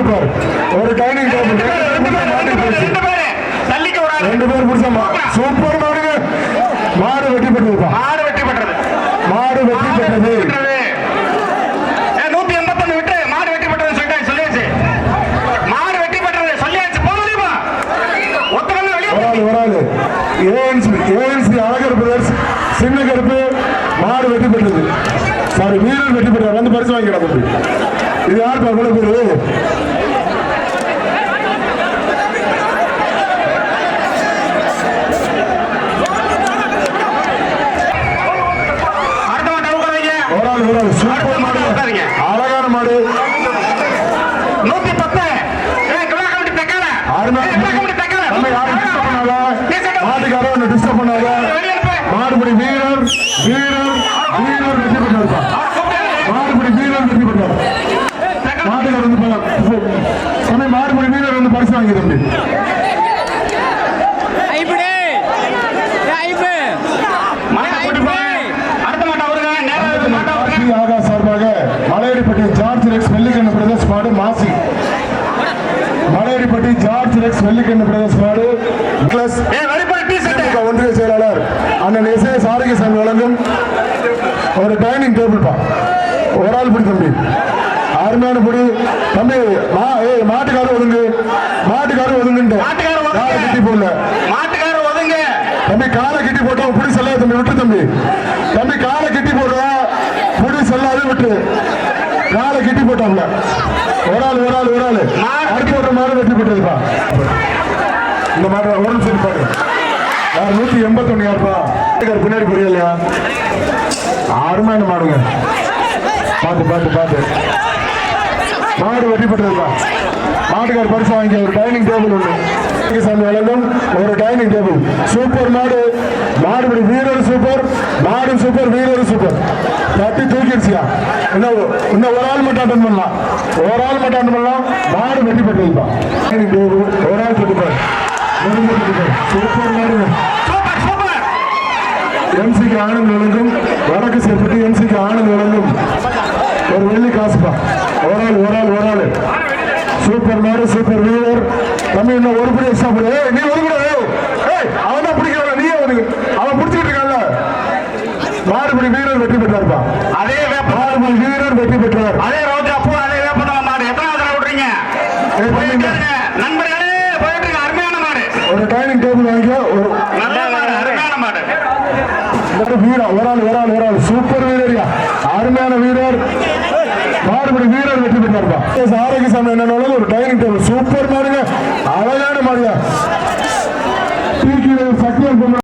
Super ஒரு dining table ரெண்டு பேரு, ரெண்டு பேரு, ரெண்டு பேரு. தள்ளிக்க ஒரு ஆளு. ரெண்டு பேர் பிடிச்ச மா- சூப்பர் மாடுங்க. மாடு வெற்றி பெற்றது. மாடு வெற்றி பெற்றது வெற்றி பெற்றது. ஏ, 181 விட்டு மாடு வெற்றி பெற்றது அழகர் பிரதர்ஸ் சின்ன கருப்பு மாடு வெற்றி பெற்றது. சாரி வீரர் வெற்றி பெற்றார் வந்து பரிசு வாங்கிக்கலாம் இது யாருப்பா இவ்வளவு பேரு? மாடுபடி வீரர் வீரர் வீரர் வெற்றி கூப்பிட்டாரு. மாடுபடி வீரர் வெற்றி பெற்றார். மாட்டுக்காரர் வந்து தம்பி மாடுபடி வீரர் வந்து பரிசு வாங்கி தம்பி. ரெக்ஸ் வெள்ளிக்கண்ணு பிரதர்ஸ் மாடு பிளஸ் ஏ, ஒன்றிய செயலாளர் அண்ணன் எஸ் எஸ் ஆரோக்கியசாமி வழங்கும் ஒரு டைனிங் டேபிள் பா. ஒரு ஆள் பிடி தம்பி அருமையான பிடி. தம்பி மாட்டுக்காரர் ஒதுங்கு. மாட்டுக்காரர் ஒதுங்குன்ட்டு. மாட்டுக்காரர் ஒதுங்கு. காலை கட்டி போடல. மாட்டுக்காரர் ஒதுங்க. தம்பி காலை கட்டி போட்டா புடி செல்லாத. தம்பி விட்டு தம்பி. தம்பி காலை கட்டி போடுறா புடி செல்லாத விட்டு காலை கட்டி போட்டாப்ல. ஒரு ஆள் ஒரு ஆள் ஒரு ஆள் மாடு அடுத்து ஒரு இந்த மாதிரி ஒரு நிமிஷம் பாரு யார் நூத்தி எண்பத்தொன்னு யாருப்பா? பின்னாடி புரியலையா அருமையான மாடுங்க? பார்த்து பார்த்து பார்த்து. மாடு வெட்டி மாட்டுக்கார் பரிசு வாங்கி ஒரு டைனிங் டேபிள் ஒன்று சாமி வழங்கும் ஒரு டைனிங் டேபிள். சூப்பர் மாடு. மாடுபடி வீரர் சூப்பர் மாடு சூப்பர் வீரர் சூப்பர். தட்டி தூக்கிடுச்சியா? இன்னும் இன்னும் ஒரு ஆள் மட்டும் அட்டன் பண்ணலாம். ஒரு ஆள் மட்டும் அட்டன் பண்ணலாம். மாடு வெட்டி போட்டதுப்பா டைனிங் ஒரு ஆள் போட்டுப்பார் சூப்பர் மாடுங்க எம்சிக்கு ஆனந்த் வழங்கும் வடக்கு சேர்ப்பட்டு எம்சிக்கு ஆனந்த் வழங்கும் ஒரு வெள்ளி காசுப்பா. ஒரு ஆள் ஒரு ஆள் ஒரு ஆள். சூப்பர் மாடு சூப்பர் வீரர். தமிழ் இன்னும் ஒரு படி எக்ஸ்ட்ரா போடு நீ ஒரு மாடுபடி வீரர் வெற்றி பெற்றார்ப்பா. அதே வேப்ப மாடுபடி வீரர் வெற்றி பெற்றார். அதே ரோஜா பூ அதே வேப்பந்தல மாடு. எத்தனாவது விடுறீங்க. நண்பர்களே போயிட்டு அருமையான மாடு. ஒரு டைனிங் டேபிள் வாங்கிக்கோ. ஒரு நல்ல மாடு அருமையான மாடு. வீரர் ஒரு ஆள் ஒரு ஆள் ஒரு ஆள். சூப்பர் வீரர்யா. அருமையான வீரர். மாடுபடி வீரர் வெற்றி பெற்றார்ப்பா. எஸ் ஆரோக்கியசாமி என்ன ஒரு டைனிங் டேபிள். சூப்பர் மாடுங்க. அழகான சக்தியன் பொம்மை.